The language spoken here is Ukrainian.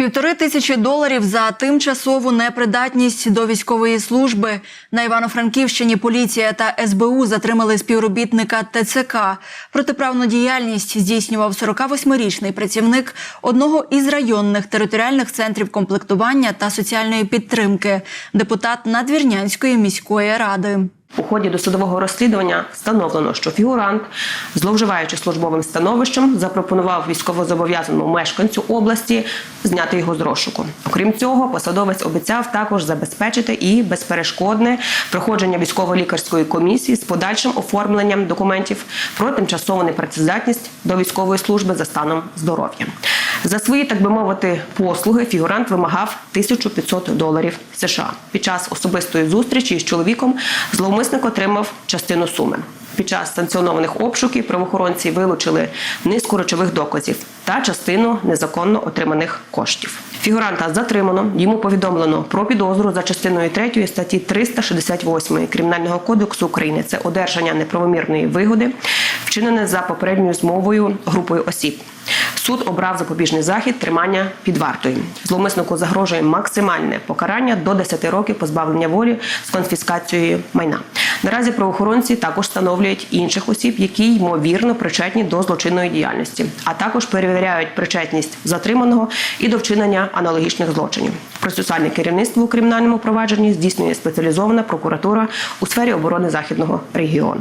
Півтори тисячі доларів за тимчасову непридатність до військової служби на Івано-Франківщині. Поліція та СБУ затримали співробітника ТЦК. Протиправну діяльність здійснював 48-річний працівник одного із районних територіальних центрів комплектування та соціальної підтримки, депутат Надвірнянської міської ради. У ході досудового розслідування встановлено, що фігурант, зловживаючи службовим становищем, запропонував військовозобов'язаному мешканцю області зняти його з розшуку. Окрім цього, посадовець обіцяв також забезпечити і безперешкодне проходження військово-лікарської комісії з подальшим оформленням документів про тимчасову непрацездатність до військової служби за станом здоров'я. За свої, так би мовити, послуги фігурант вимагав 1500 доларів США. Під час особистої зустрічі з чоловіком зловмисник отримав частину суми. Під час санкціонованих обшуків правоохоронці вилучили низку речових доказів та частину незаконно отриманих коштів. Фігуранта затримано. Йому повідомлено про підозру за частиною 3 статті 368 Кримінального кодексу України. Це одержання неправомірної вигоди, вчинене за попередньою змовою групою осіб. Суд обрав запобіжний захід тримання під вартою. Зловмиснику загрожує максимальне покарання до 10 років позбавлення волі з конфіскацією майна. Наразі правоохоронці також встановлюють інших осіб, які ймовірно причетні до злочинної діяльності, а також перевіряють причетність затриманого і до вчинення аналогічних злочинів. Процесуальне керівництво у кримінальному провадженні здійснює спеціалізована прокуратура у сфері оборони західного регіону.